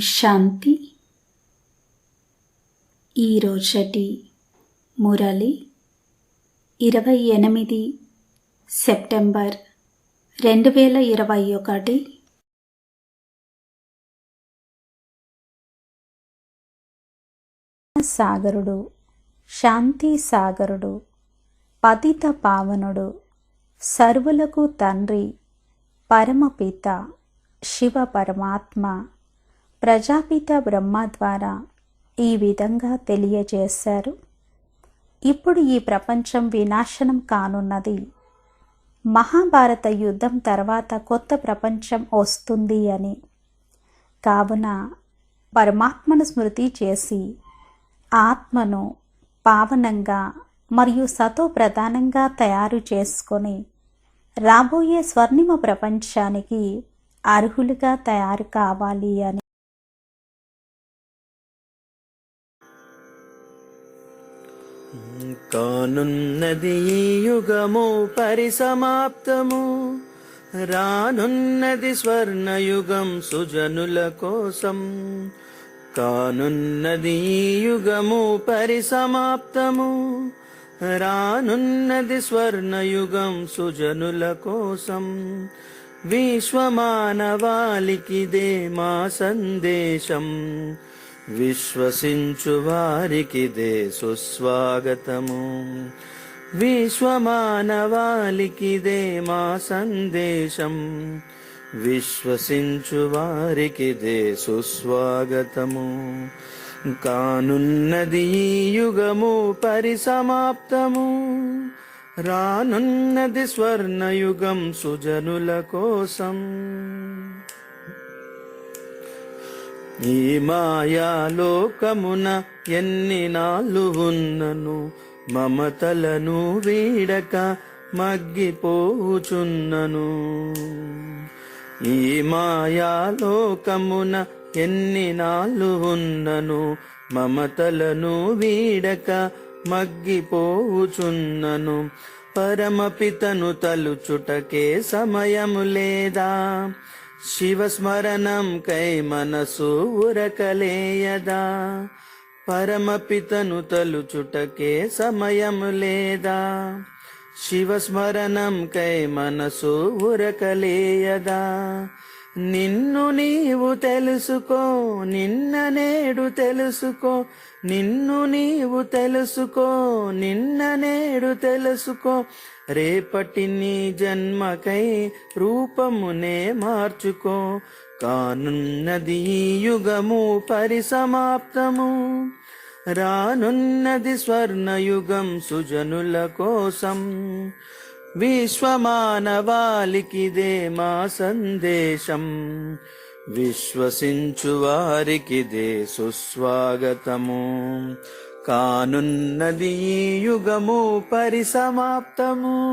శాంతి. ఈరోజటి మురళి ఇరవై ఎనిమిది సెప్టెంబర్ రెండు వేల ఇరవై ఒకటి. సాగరుడు శాంతి సాగరుడు పతిత పావనుడు సర్వులకు తండ్రి పరమపిత శివ పరమాత్మ. ప్రజాపిత బ్రహ్మ ద్వారా ఈ విధంగా తెలియజేశారు. ఇప్పుడు ఈ ప్రపంచం వినాశనం కానున్నది. మహాభారత యుద్ధం తర్వాత కొత్త ప్రపంచం వస్తుంది అని. కావున పరమాత్మను స్మృతి చేసి ఆత్మను పావనంగా మరియు సతో ప్రధానంగా తయారు చేసుకొని రాబోయే స్వర్ణిమ ప్రపంచానికి అర్హులుగా తయారు కావాలి అని. కానున్నది ఈ యుగము పరిసమాప్తము. రానున్నది స్వర్ణయుగం సుజనుల కోసం. కానున్నది ఈ యుగము పరిసమాప్తము. రానున్నది స్వర్ణయుగం సుజనుల కోసం. విశ్వమానవాళికిదే మా సందేశం. విశ్వసించు వారికిదే సుస్వాగతము. విశ్వమానవాళికిదే మా సందేశం. విశ్వసించు వారికిదే సుస్వాగతము. కానున్నది యుగము పరిసమాప్తము. రానున్నది స్వర్ణయుగం సుజనుల కోసం. ఈ మాయాలోకమున ఎన్ని నాళ్ళు ఉన్నను? మమతలను వీడక మగ్గిపోచున్నను. ఈ మాయాలోకమున ఎన్ని నాళ్ళు ఉన్నను? మమతలను వీడక మగ్గిపోచున్నను. పరమపితను తలుచుటకే సమయము లేదా? శివస్మరణం కై మనసు ఉరకలేయదా పరమపితను తలుచుటకే సమయము లేదా? శివస్మరణం కై మనసు ఉరకలేయదా నిన్ను నీవు తెలుసుకో నిన్న నేడు తెలుసుకో నిన్ను నీవు తెలుసుకో నిన్న నేడు తెలుసుకో రేపటి నీ జన్మకై రూపమునే మార్చుకో. కానున్నది ఈ యుగము పరిసమాప్తము. రానున్నది స్వర్ణయుగం సుజనుల కోసం. విశ్వమానవాలికిదే మా సందేశం. విశ్వసించు వారికిదే సుస్వాగతము. కానున్నది ఈ యుగము పరిసమాప్తము.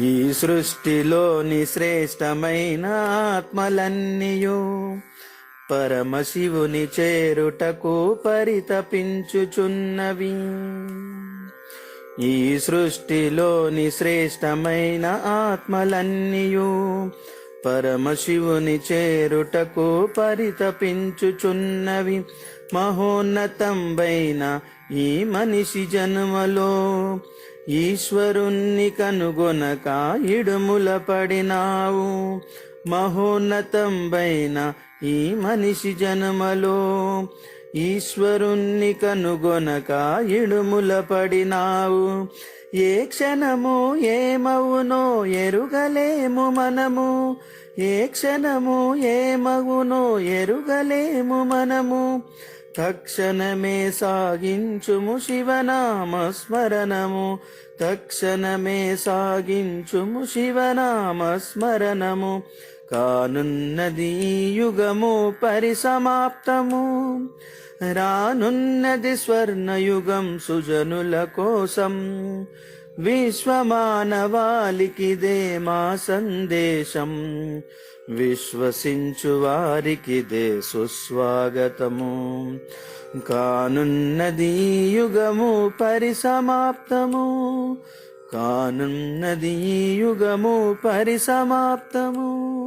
ఈ సృష్టిలోని శ్రేష్టమైన ఆత్మలన్నీయు పరమశివుని చేరుటకు పరితపించుచున్నవి. ఈ సృష్టిలోని శ్రేష్టమైన ఆత్మలన్నీయు పరమశివుని చేరుటకు పరితపించుచున్నవి మహోన్నతంబైన ఈ మనిషి జన్మలో. ఈశ్వరుణ్ణి కనుగొనక ఇడుముల పడినావు. మహోన్నతంబైన ఈ మనిషి జన్మలో. ఈశ్వరుణ్ణి కనుగొనక ఇడుముల పడినావు. ఏ క్షణము ఏమవునో ఎరుగలేము మనము. ఏ క్షణము ఏమవునో ఎరుగలేము మనము. తక్షణమే సాగించుము శివనామ స్మరణము తక్షణమే సాగించుము శివనామ స్మరణము కానున్నది యుగము పరిసమాప్తము. రానున్నది స్వర్ణయుగం సుజనుల కోసం. విశ్వమానవాలికిదే మా సందేశం. విశ్వసించు వారికిదే సుస్వాగతము. కానున్నది యుగము పరిసమాప్తము. కానున్నది యుగము పరిసమాప్తము.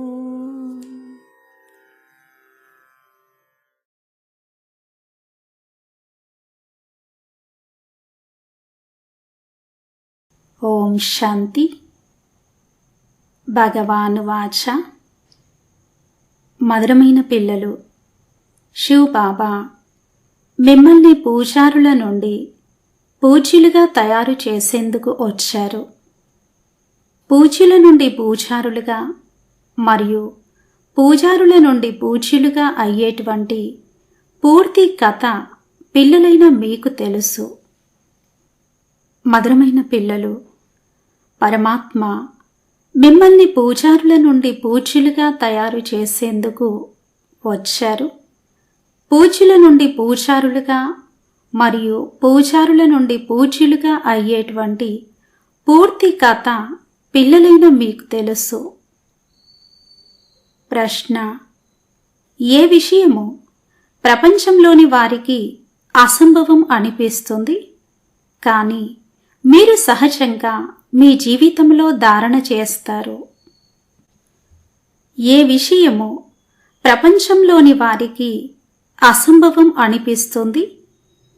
ఓం శాంతి. భగవాను వాచ. మధురమైన పిల్లలు. శివ్ బాబా. మిమ్మల్ని పూజారుల నుండి పూజ్యులుగా తయారు చేసేందుకు వచ్చారు. పూజ్యుల నుండి పూజారులుగా మరియు పూజారుల నుండి పూజ్యులుగా అయ్యేటువంటి పూర్తి కథ పిల్లలైన మీకు తెలుసు. మధురమైన పిల్లలు. పరమాత్మ మిమ్మల్ని పూజారుల నుండి పూజ్యులుగా తయారు చేసేందుకు వచ్చారు. పూజ్యుల నుండి పూజారులుగా మరియు పూజారుల నుండి పూజ్యులుగా అయ్యేటువంటి పూర్తి కథ పిల్లలైన మీకు తెలుసు. ప్రశ్న ఏ విషయము ప్రపంచంలోని వారికి అసంభవం అనిపిస్తుంది? కానీ మీరు సహజంగా మీ జీవితంలో ధారణ చేస్తారు. ఏ విషయము ప్రపంచంలోని వారికి అసంభవం అనిపిస్తుంది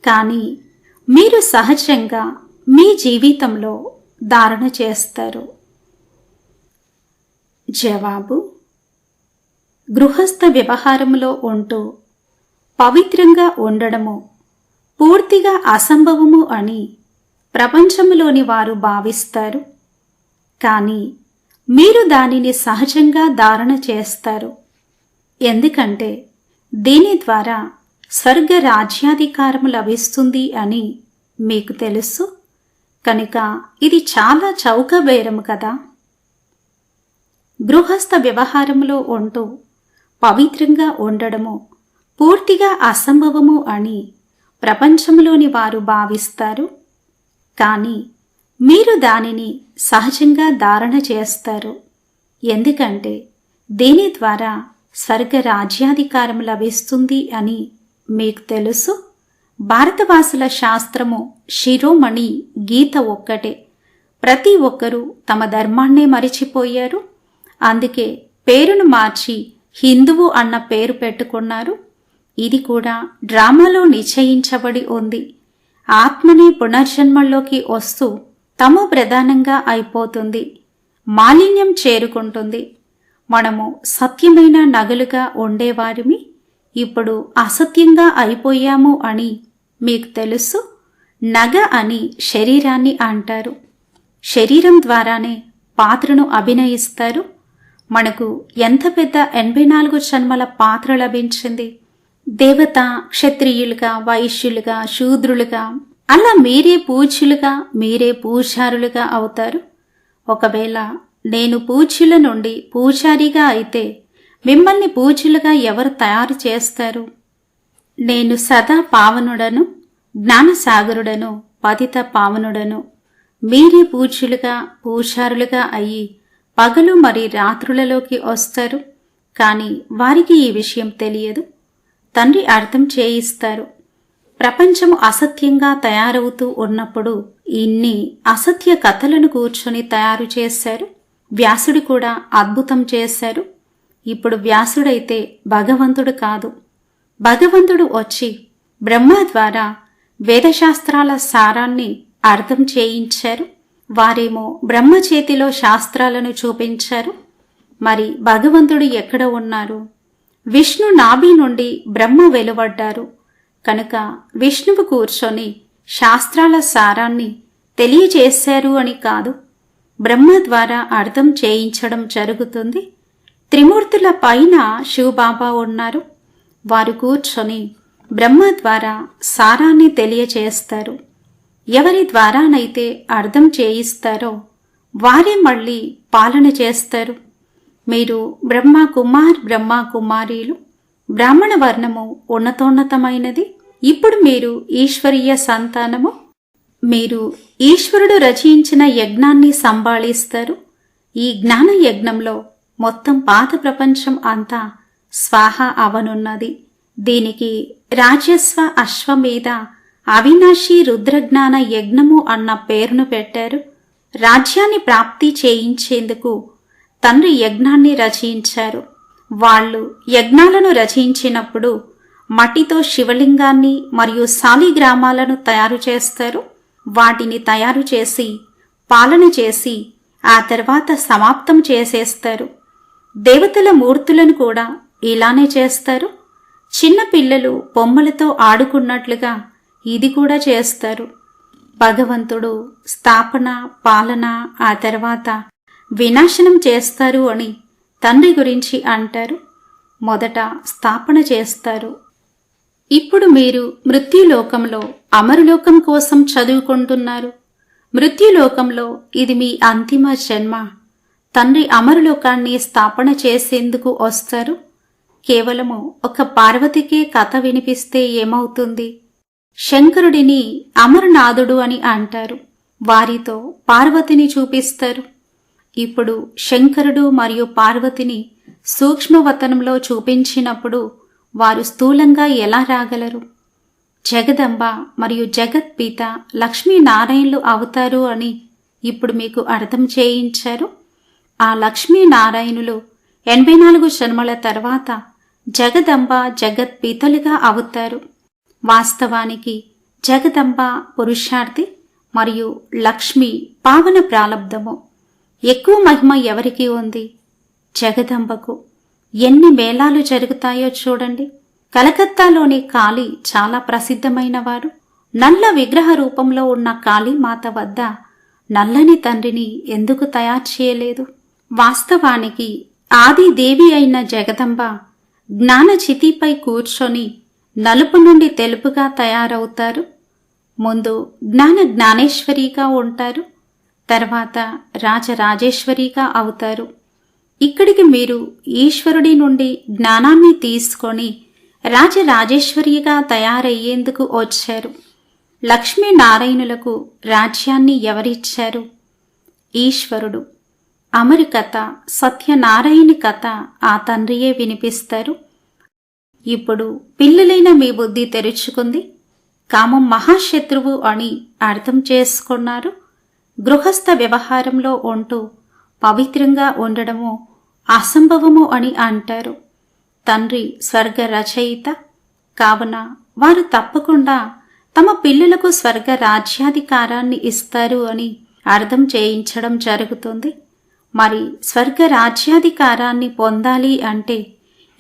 కానీ మీరు సహజంగా మీ జీవితంలో ధారణ చేస్తారు. జవాబు గృహస్థ వ్యవహారంలో ఉంటూ పవిత్రంగా ఉండడము పూర్తిగా అసంభవము అని ప్రపంచంలోని వారు భావిస్తారు. కానీ మీరు దానిని సహజంగా ధారణ చేస్తారు. ఎందుకంటే దీని ద్వారా స్వర్గ రాజ్యాధికారం లభిస్తుంది అని మీకు తెలుసు. కనుక ఇది చాలా చౌక బేరము కదా. గృహస్థ వ్యవహారంలో ఉంటూ పవిత్రంగా ఉండడము పూర్తిగా అసంభవము అని ప్రపంచంలోని వారు భావిస్తారు. కానీ మీరు దానిని సహజంగా ధారణ చేస్తారు. ఎందుకంటే దీని ద్వారా స్వర్గ రాజ్యాధికారం లభిస్తుంది అని మీకు తెలుసు. భారతవాసుల శాస్త్రము శిరోమణి గీత ఒక్కటే. ప్రతి ఒక్కరూ తమ ధర్మాన్నే మరిచిపోయారు. అందుకే పేరును మార్చి హిందువు అన్న పేరు పెట్టుకున్నారు. ఇది కూడా డ్రామాలో నిశ్చయించబడి ఉంది. ఆత్మని పునర్జన్మల్లోకి వస్తూ తమ ప్రధానంగా అయిపోతుంది. మాలిన్యం చేరుకుంటుంది. మనము సత్యమైన నగలుగా ఉండేవారిమి. ఇప్పుడు అసత్యంగా అయిపోయాము అని మీకు తెలుసు. నగ అని శరీరాన్ని అంటారు. శరీరం ద్వారానే పాత్రను అభినయిస్తారు. మనకు ఎంత పెద్ద ఎనభై నాలుగు జన్మల పాత్ర లభించింది? దేవత క్షత్రియులుగా వైశ్యులుగా శూద్రులుగా అలా మీరే పూజ్యులుగా మీరే పూజారులుగా అవుతారు. ఒకవేళ నేను పూజ్యుల నుండి పూజారిగా అయితే మిమ్మల్ని పూజ్యులుగా ఎవరు తయారు చేస్తారు? నేను సదా పావనుడను జ్ఞానసాగరుడను పతిత పావనుడను. మీరే పూజ్యులుగా పూజారులుగా అయ్యి పగలు మరి రాత్రులలోకి వస్తారు. కానీ వారికి ఈ విషయం తెలియదు. తండ్రి అర్థం చేయిస్తారు. ప్రపంచము అసత్యంగా తయారవుతూ ఉన్నప్పుడు ఇన్ని అసత్య కథలను కూర్చొని తయారు చేశారు. వ్యాసుడు కూడా అద్భుతం చేశారు. ఇప్పుడు వ్యాసుడైతే భగవంతుడు కాదు. భగవంతుడు వచ్చి బ్రహ్మ ద్వారా వేదశాస్త్రాల సారాన్ని అర్థం చేయించారు. వారేమో బ్రహ్మ చేతిలో శాస్త్రాలను చూపించారు. మరి భగవంతుడు ఎక్కడ ఉన్నారు? విష్ణు నాభి నుండి బ్రహ్మ వెలువడ్డారు. కనుక విష్ణువు కూర్చొని శాస్త్రాల సారాన్ని తెలియచేశారు అని కాదు బ్రహ్మ ద్వారా అర్థం చేయించడం జరుగుతుంది. త్రిమూర్తుల పైన శివబాబా ఉన్నారు. వారు కూర్చొని బ్రహ్మ ద్వారా సారాన్ని తెలియచేస్తారు ఎవరి ద్వారానైతే అర్థం చేయిస్తారో వారే మళ్ళీ పాలన చేస్తారు. మీరు బ్రహ్మ కుమార్ బ్రహ్మ కుమారీలు బ్రాహ్మణ వర్ణము ఉన్నతోన్నతమైనది. ఇప్పుడు మీరు ఈశ్వరీయ సంతానము. మీరు ఈశ్వరుడు రచయించిన యజ్ఞాన్ని సంభాళిస్తారు. ఈ జ్ఞాన యజ్ఞంలో మొత్తం పాత ప్రపంచం అంతా స్వాహ అవనున్నది. దీనికి రాజస్వ అశ్వమేధ అవినాశి రుద్రజ్ఞాన యజ్ఞము అన్న పేరును పెట్టారు. రాజ్యాన్ని ప్రాప్తి చేయించేందుకు తండ్రి యజ్ఞాన్ని రచయించారు వాళ్ళు యజ్ఞాలను రచయించినప్పుడు మట్టితో శివలింగాన్ని మరియు శాలిగ్రామాలను తయారు చేస్తారు. వాటిని తయారు చేసి పాలన చేసి ఆ తర్వాత సమాప్తం చేసేస్తారు. దేవతల మూర్తులను కూడా ఇలానే చేస్తారు. చిన్న పిల్లలు బొమ్మలతో ఆడుకున్నట్లుగా ఇది కూడా చేస్తారు. భగవంతుడు స్థాపన పాలన ఆ తర్వాత వినాశనం చేస్తారు అని తండ్రి గురించి అంటారు. మొదట స్థాపన చేస్తారు. ఇప్పుడు మీరు మృత్యులోకంలో అమరులోకం కోసం చదువుకుంటున్నారు. మృత్యులోకంలో ఇది మీ అంతిమ జన్మ. తండ్రి అమరులోకాన్ని స్థాపన చేసేందుకు వస్తారు. కేవలము ఒక పార్వతికే కథ వినిపిస్తే ఏమవుతుంది? శంకరుడిని అమరనాథుడు అని అంటారు. వారితో పార్వతిని చూపిస్తారు. ఇప్పుడు శంకరుడు మరియు పార్వతిని సూక్ష్మవతనంలో చూపించినప్పుడు వారు స్థూలంగా ఎలా రాగలరు? జగదంబ మరియు జగత్పీత లక్ష్మీనారాయణలు అవుతారు అని ఇప్పుడు మీకు అర్థం చేయించారు? ఆ లక్ష్మీనారాయణులు ఎనభై నాలుగు జన్మల తర్వాత జగదంబ జగత్పీతలుగా అవుతారు. వాస్తవానికి జగదంబ పురుషార్థి మరియు లక్ష్మి పావన ప్రాలబ్ధము. ఎక్కువ మహిమ ఎవరికి ఉంది? జగదంబకు. ఎన్ని మేళాలు జరుగుతాయో చూడండి. కలకత్తాలోని కాళీ చాలా ప్రసిద్ధమైన వారు నల్ల విగ్రహ రూపంలో ఉన్న కాళీమాత వద్ద నల్లని తండ్రిని ఎందుకు తయారు చేయలేదు? వాస్తవానికి ఆది దేవి అయిన జగదంబ జ్ఞాన చితిపై కూర్చొని నలుపు నుండి తెలుపుగా తయారవుతారు. ముందు జ్ఞాన జ్ఞానేశ్వరిగా ఉంటారు. తర్వాత రాజరాజేశ్వరిగా అవుతారు. ఇక్కడికి మీరు ఈశ్వరుడి నుండి జ్ఞానాన్ని తీసుకొని రాజరాజేశ్వరిగా తయారయ్యేందుకు వచ్చారు. లక్ష్మీనారాయణులకు రాజ్యాన్ని ఎవరిచ్చారు? ఈశ్వరుడు. అమరి కథ సత్యనారాయణి కథ ఆ తండ్రియే వినిపిస్తారు. ఇప్పుడు పిల్లలైన మీ బుద్ధి తెరుచుకుంది. కామం మహాశత్రువు అని అర్థం చేసుకున్నారు. గృహస్థ వ్యవహారంలో ఉంటూ పవిత్రంగా ఉండడము అసంభవము అని అంటారు. తండ్రి స్వర్గ రచయిత కావున వారు తప్పకుండా తమ పిల్లలకు స్వర్గ రాజ్యాధికారాన్ని ఇస్తారు అని అర్థం చేయించడం జరుగుతుంది. మరి స్వర్గ రాజ్యాధికారాన్ని పొందాలి అంటే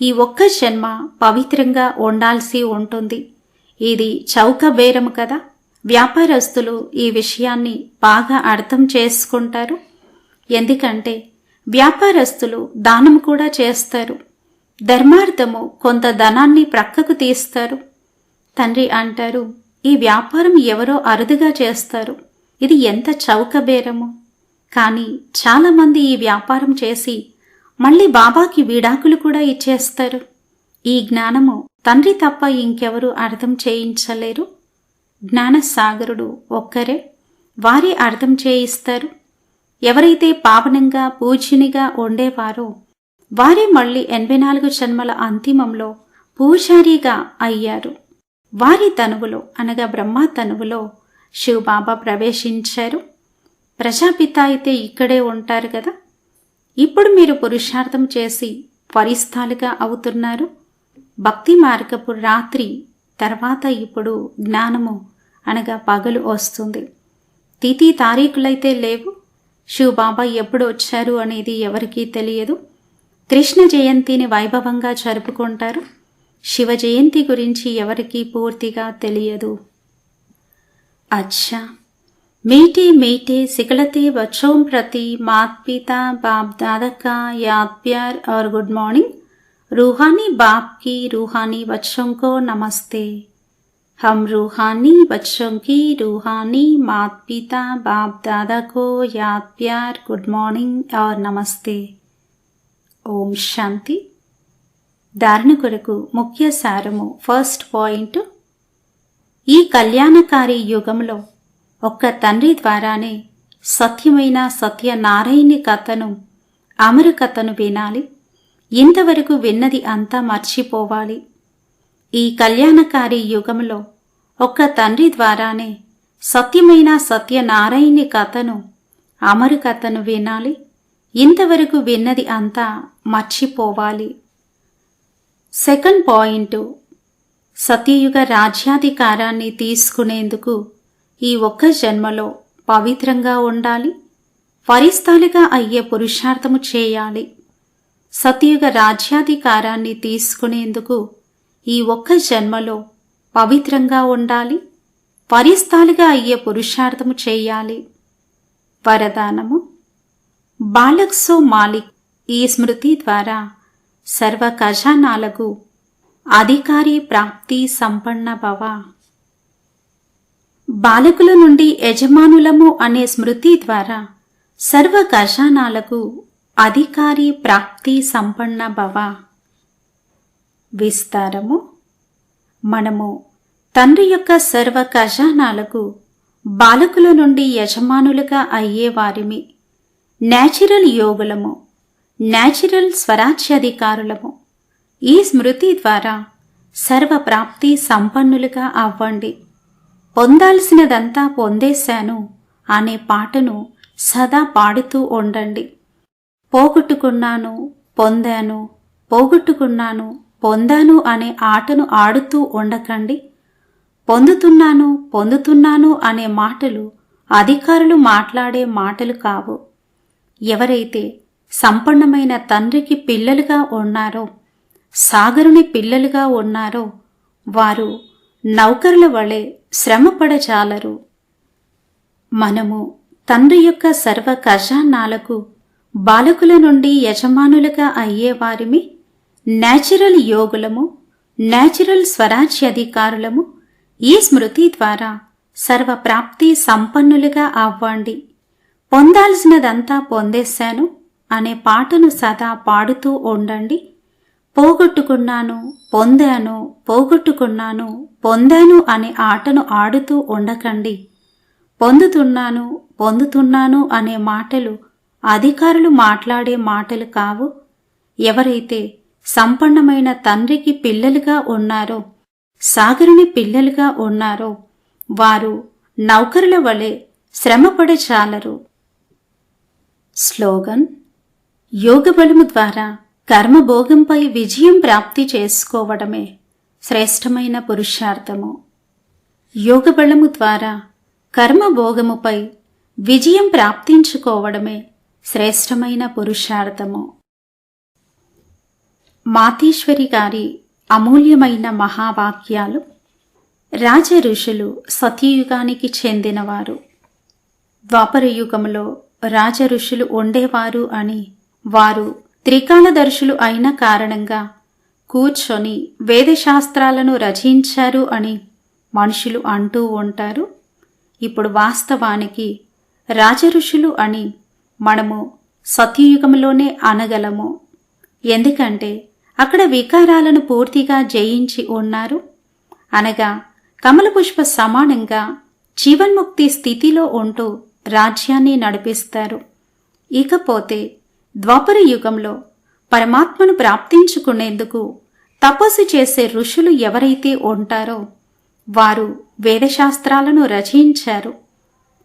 ఈ ఒక్క జన్మ పవిత్రంగా ఉండాల్సి ఉంటుంది. ఇది చౌక బేరం కదా. వ్యాపారస్తులు ఈ విషయాన్ని బాగా అర్థం చేసుకుంటారు. ఎందుకంటే వ్యాపారస్తులు దానం కూడా చేస్తారు. ధర్మార్థము కొంత ధనాన్ని ప్రక్కకు తీస్తారు. తండ్రి అంటారు ఈ వ్యాపారం ఎవరో అరుదుగా చేస్తారు. ఇది ఎంత చౌక బేరము. కానీ చాలామంది ఈ వ్యాపారం చేసి మళ్ళీ బాబాకి విడాకులు కూడా ఇచ్చేస్తారు. ఈ జ్ఞానము తండ్రి తప్ప ఇంకెవరూ అర్థం చేయించలేరు. జ్ఞానసాగరుడు ఒక్కరే వారే అర్థం చేయిస్తారు. ఎవరైతే పావనంగా పూజనిగా ఉండేవారో వారే మళ్ళీ ఎనభై నాలుగు జన్మల అంతిమంలో పూజారిగా అయ్యారు. వారి తనువులో అనగా బ్రహ్మ తనువులో శివబాబా ప్రవేశించారు. ప్రజాపిత అయితే ఇక్కడే ఉంటారు కదా. ఇప్పుడు మీరు పురుషార్థం చేసి వరిస్థాలుగా అవుతున్నారు. భక్తి మార్గపు రాత్రి తర్వాత ఇప్పుడు జ్ఞానము అనగా పగలు వస్తుంది తిథి తారీఖులైతే లేవు శివబాబా ఎప్పుడు వచ్చారు అనేది ఎవరికీ తెలియదు కృష్ణ జయంతిని వైభవంగా జరుపుకుంటారు శివ జయంతి గురించి ఎవరికీ పూర్తిగా తెలియదు अच्छा मीठे मीठे सिकलते बच्चों प्रति मात पिता बाप दादा का याद प्यार और गुड मॉर्निंग रूहानी बाप की रूहानी बच्चों को नमस्ते हम रूहानी बच्चों की रूहानी मात पिता बाप दादा को याद प्यार गुड मॉर्निंग और नमस्ते ఓం శాంతి ధారణ కొరకు ముఖ్య సారము ఫస్ట్ పాయింట్ ఈ కళ్యాణకారి యుగంలో ఒక్క తండ్రి ద్వారానే సత్యమైన సత్యనారాయణి కథను అమరు కథను వినాలి ఇంతవరకు విన్నది అంతా మర్చిపోవాలి ఈ కళ్యాణకారి యుగంలో ఒక్క తండ్రి ద్వారానే సత్యమైన సత్యనారాయణి కథను అమరు కథను వినాలి. ఇంతవరకు విన్నది అంతా మర్చిపోవాలి. Second point. సత్యయుగ రాజ్యాధికారాన్ని తీసుకునేందుకు ఈ ఒక్క జన్మలో పవిత్రంగా ఉండాలి. ఫరిస్తాలుగా అయ్యే పురుషార్థము చేయాలి. సత్యయుగ రాజ్యాధికారాన్ని తీసుకునేందుకు ఈ ఒక్క జన్మలో పవిత్రంగా ఉండాలి పరిస్థాలుగా అయ్యే పురుషార్థము చేయాలి. వరదానము. బాలక్సో మాలిక్ ఈ స్మృతి ద్వారా సర్వ ఖజానాలకు అధికారి ప్రాప్తి సంపన్న భవ. బాలకుల నుండి యజమానులము అనే స్మృతి ద్వారా సర్వ ఖజానాలకు అధికారి ప్రాప్తి సంపన్న భవ. విస్తారము. మనము తండ్రి యొక్క సర్వ ఖజానాలకు బాలకుల నుండి యజమానులుగా అయ్యేవారిమి నేచురల్ యోగులము నేచురల్ స్వరాజ్యాధికారులము. ఈ స్మృతి ద్వారా సర్వ ప్రాప్తి సంపన్నులుగా అవ్వండి. పొందాల్సినదంతా పొందేశాను అనే పాటను సదా పాడుతూ ఉండండి. పోగొట్టుకున్నాను పొందాను పోగొట్టుకున్నాను పొందాను అనే ఆటను ఆడుతూ ఉండకండి. పొందుతున్నాను పొందుతున్నాను అనే మాటలు అధికారులు మాట్లాడే మాటలు కావు. ఎవరైతే సంపన్నమైన తండ్రికి పిల్లలుగా ఉన్నారో సాగరుని పిల్లలుగా ఉన్నారో వారు నౌకరుల వలె శ్రమపడజాలరు. మనము తండ్రి యొక్క సర్వ ఖజానాలకు బాలకుల నుండి యజమానులుగా అయ్యేవారిమి నేచురల్ యోగులము నేచురల్ స్వరాజ్యాధికారులము ఈ స్మృతి ద్వారా సర్వ ప్రాప్తి సంపన్నులుగా అవ్వండి. పొందాల్సినదంతా పొందేశాను అనే పాటను సదా పాడుతూ ఉండండి. పోగొట్టుకున్నాను పొందాను పోగొట్టుకున్నాను పొందాను అనే ఆటను ఆడుతూ ఉండకండి. పొందుతున్నాను పొందుతున్నాను అనే మాటలు అధికారులు మాట్లాడే మాటలు కావు. ఎవరైతే సంపన్నమైన తండ్రికి పిల్లలుగా ఉన్నారో సాగరుని పిల్లలుగా ఉన్నారో వారు నౌకరుల వలె శ్రమపడే చాలరు. స్లోగన్ యోగ బలము ద్వారా కర్మభోగంపై విజయం ప్రాప్తి చేసుకోవడమే శ్రేష్టమైన పురుషార్థము. యోగబలము ద్వారా కర్మభోగముపై విజయం ప్రాప్తించుకోవడమే శ్రేష్టమైన పురుషార్థము. మాతీశ్వరి గారి అమూల్యమైన మహావాక్యాలు రాజ ఋషులు సతీయుగానికి చెందినవారు. ద్వాపర యుగములో రాజ ఋషులు ఉండేవారు అని వారు త్రికాలదర్శులు అయిన కారణంగా కూర్చొని వేదశాస్త్రాలను రచించారు అని మనుషులు అంటూ ఉంటారు. ఇప్పుడు వాస్తవానికి రాజఋషులు అని మనము సతీయుగంలోనే అనగలము. ఎందుకంటే అక్కడ వికారాలను పూర్తిగా జయించి ఉన్నారు. అనగా కమలపుష్ప సమానంగా జీవన్ముక్తి స్థితిలో ఉంటూ రాజ్యాన్ని నడిపిస్తారు. ఇకపోతే ద్వాపర యుగంలో పరమాత్మను ప్రాప్తించుకునేందుకు తపస్సు చేసే ఋషులు ఎవరైతే ఉంటారో వారు వేదశాస్త్రాలను రచయించారు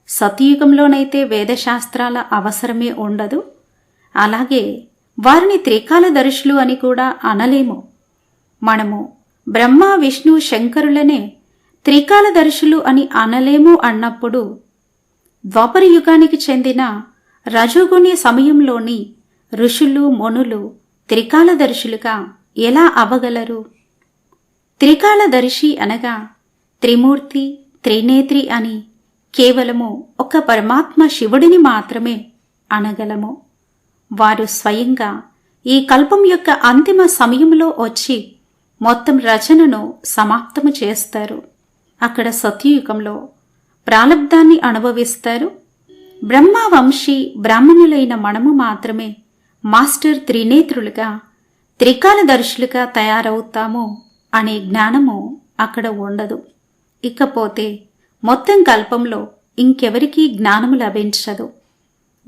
సతయుగంలోనైతే వేదశాస్త్రాల అవసరమే ఉండదు. అలాగే వారిని త్రికాలదర్శులు అని కూడా అనలేము. మనము బ్రహ్మ విష్ణు శంకరులనే త్రికాలదర్శులు అని అనలేము అన్నప్పుడు ద్వాపర యుగానికి చెందిన రజోగుణి సమయంలోని ఋషులు మునులు త్రికాలదర్శులుగా ఎలా అవ్వగలరు త్రికాలదర్శి అనగా త్రిమూర్తి త్రినేత్రి అని కేవలము ఒక పరమాత్మ శివుడిని మాత్రమే అనగలము. వారు స్వయంగా ఈ కల్పం యొక్క అంతిమ సమయంలో వచ్చి మొత్తం రచనను సమాప్తము చేస్తారు. అక్కడ సత్యయుగంలో ప్రాలబ్ధాన్ని అనుభవిస్తారు. బ్రహ్మవంశీ బ్రాహ్మణులైన మనము మాత్రమే మాస్టర్ త్రినేత్రులుగా త్రికాలదర్శులుగా తయారవుతాము అనే జ్ఞానము అక్కడ ఉండదు. ఇకపోతే మొత్తం కల్పంలో ఇంకెవరికీ జ్ఞానము లభించదు.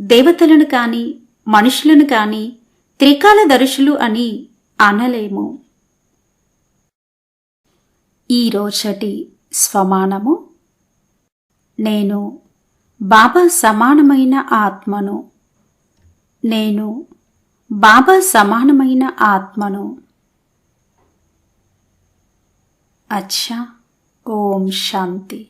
దేవతలను కానీ మనుషులను కాని త్రికాలదర్శులు అని అనలేము. ఈ రోజటి స్వమానము నేను బాబా సమానమైన ఆత్మను నేను బాబా సమానమైన ఆత్మను. అచ్చా ఓం శాంతి.